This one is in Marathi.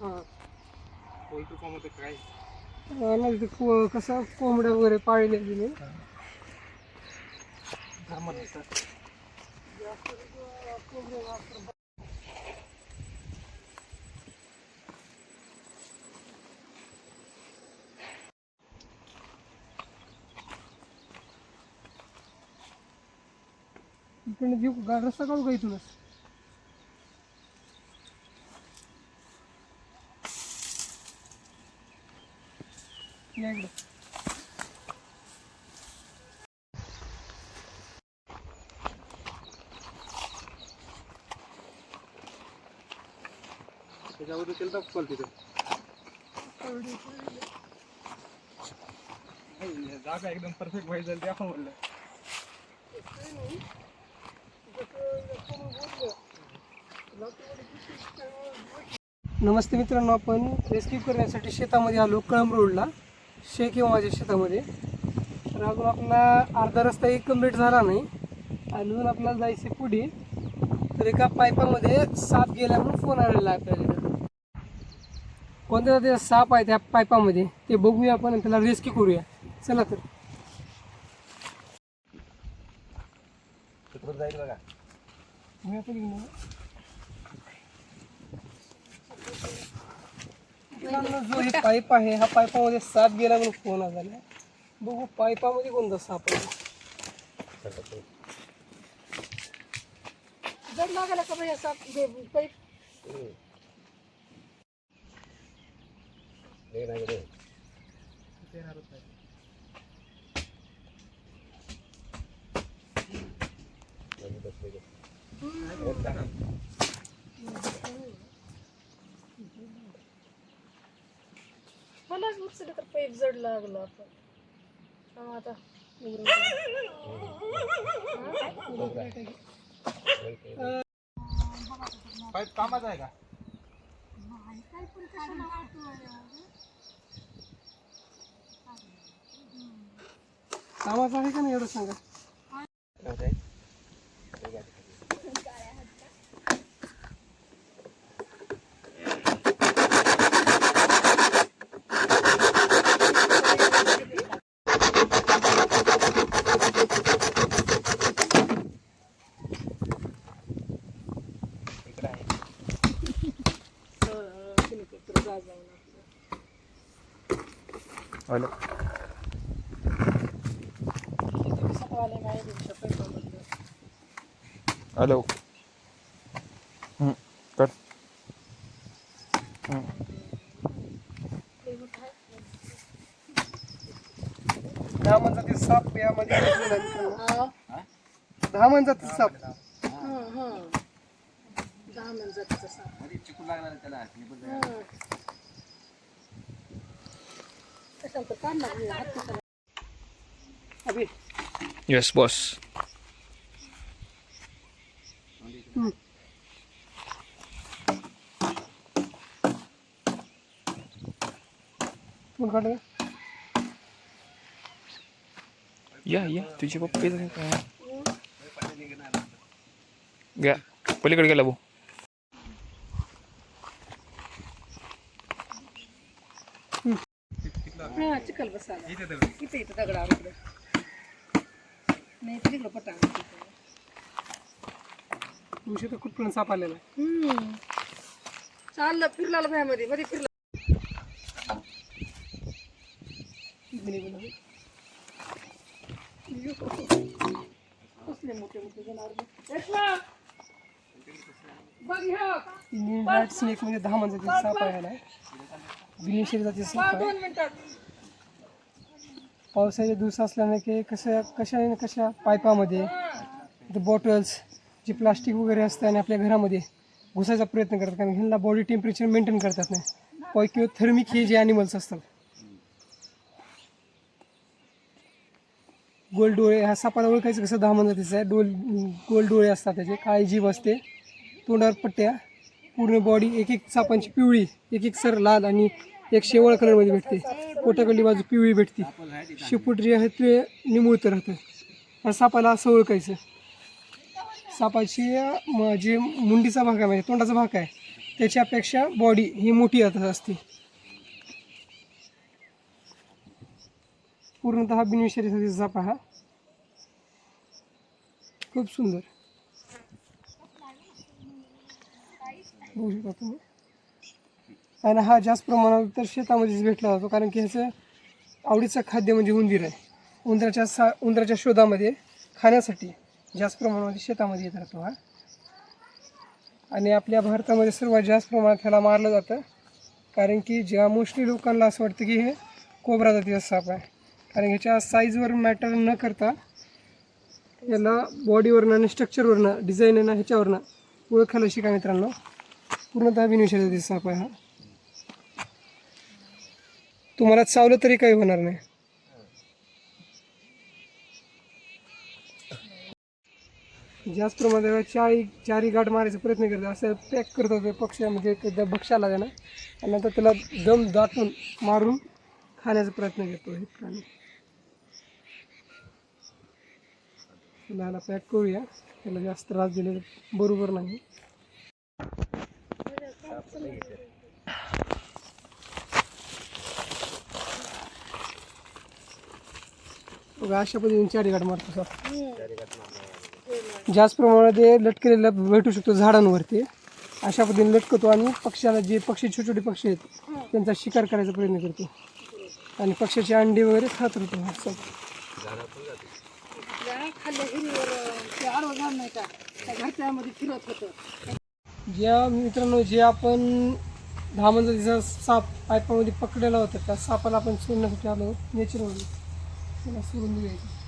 हां. नाही ते को कसं कोंबड्या वगैरे पाळले गेले इकडनं जीव गाड रस्ता काढू का इथूनच? त्याच्यावर केलं तर कॉल तिथं नाही, जागा एकदम परफेक्ट व्हायची झाली आपण म्हणलं. नमस्ते मित्रांनो आपण रेस्क्यू करण्यासाठी शेतामध्ये आलो कळंब रोडला शेख आहे माझ्या शेतामध्ये. तर अजून आपला अर्धा रस्ता एक कंप्लीट झाला नाही. अजून आपल्याला जायचे पुढे. तर एका पाईपामध्ये साप गेला म्हणून फोन आलेला आपल्याला. कोणत्या ते साप आहे त्या पाईपामध्ये? ते बघूया आपण त्याला रेस्क्यू करूया. चला तर. जाईल बघा. मी आता. मित्रांनो, जो हे पाईप आहे ह्या पाईपामध्ये साप गेला म्हणून फ़ोन झाला बघू पाईपामध्ये कोणता साप आहे? जड का साप? हे पाईप मलाच उचललं तर पाईप जड लागलं आपण. हा, आता. पाईप कामाचा आहे का? कामाचं आहे का नाही एवढं सांगा इकडे आहे हॅलो हॅलो कट दहा माणसाचे साप यामध्ये. दहा माणसाचे साप. दहा मिनिटाचा साप. चिकू लागणार त्याला. कशाला तर काढ ना हे हात कशाला अभि येस बॉस फोन काढ हा चिखल बसायला इथे इथं दगडावर इकडे नाही तिकडं पटा तुमच्या तर कुठपर्यंत साप आलेला हम्म. चाललं फिरला भ्यामध्ये मध्ये फिरला. इकडे गेलो. कसले मोठे मोठे जनावर! बघ ह्या! इंडियन रॅट स्नेक म्हणजे दहा माणसाचे साप आहे ह्याला ग्रीन साप आहे. दोन मिनिटात. पावसाचे दिवस असल्याने की कसं कशा न कशा पायपामध्ये बॉटल्स जे प्लास्टिक वगैरे असतं आणि आपल्या घरामध्ये घुसायचा प्रयत्न करतात. कारण ह्यांना बॉडी टेम्परेचर मेंटेन करतात नाही पॉय किंवा थर्मिक हे जे ॲनिमल्स असतात. गोल डोळे ह्या सापाला ओळखायचं कसं? दहा म्हणतात आहे डोल गोल डोळे असतात त्याचे. काळी जीभ असते. तोंडावर पट्ट्या. पूर्ण बॉडी एक एक सापांची पिवळी एक एक सर लाल आणि एक शेवळ कलरमध्ये भेटते. पोटाकडली बाजू पिवळी भेटते. शेपूट जे आहे ते निमुळतं राहतं. ह्या सापाला असं ओळखायचं. सापाची जे मुंडीचा भाग आहे म्हणजे तोंडाचा भाग आहे त्याच्यापेक्षा बॉडी ही मोठी आता असते. पूर्णतः बिनविषारी साप हा. खूप सुंदर. बघू शकता तुम्ही. आणि हा जास्त प्रमाणात तर शेतामध्येच भेटला जातो कारण की ह्याचं आवडीचं खाद्य म्हणजे उंदीर आहे. उंदराच्या सा उंदराच्या शोधामध्ये खाण्यासाठी जास्त प्रमाणामध्ये शेतामध्ये येत राहतो हा. आणि आपल्या भारतामध्ये सर्वात जास्त प्रमाणात ह्याला मारलं जातं कारण की ज्या मोस्टली लोकांना असं वाटतं की हे कोबरा जातीचा साप आहे. कारण ह्याच्या साईजवर मॅटर न करता याला बॉडीवरनं आणि स्ट्रक्चरवरनं डिझाईन आहे ना ह्याच्यावरनं ओळखायला शिका मित्रांनो? पूर्णतः बिनविषारी जातीचा साप आहे हा. तुम्हाला चावलं तरी काही होणार नाही. जास्त प्रमाणात चाळी चारी गाठ मारायचा प्रयत्न करतो असं पॅक करत होते पक्ष म्हणजे एकदा भक्ष्याला त्यानं आणि नंतर त्याला दम दाटून मारून खाण्याचा प्रयत्न करतो हे प्राणी. त्याला पॅक करूया. त्याला जास्त त्रास दिले बरोबर नाही. बघा अशा पद्धतीने चारी गाठ मारतो सर. जास्त प्रमाणात लटकलेला भेटू शकतो झाडांवरती. अशा पद्धतीने लटकतो आणि पक्ष्याला जे पक्षी छोटे छोटे पक्षी आहेत त्यांचा शिकार करायचा प्रयत्न करतो. आणि पक्ष्याचे अंडी वगैरे खात राहतो ज्या मित्रांनो जे आपण दहा दिवसा साप पायपामध्ये पकडलेला होता त्या सापाला आपण सोडण्यासाठी आलो नेचरमध्ये Ela furou no erro.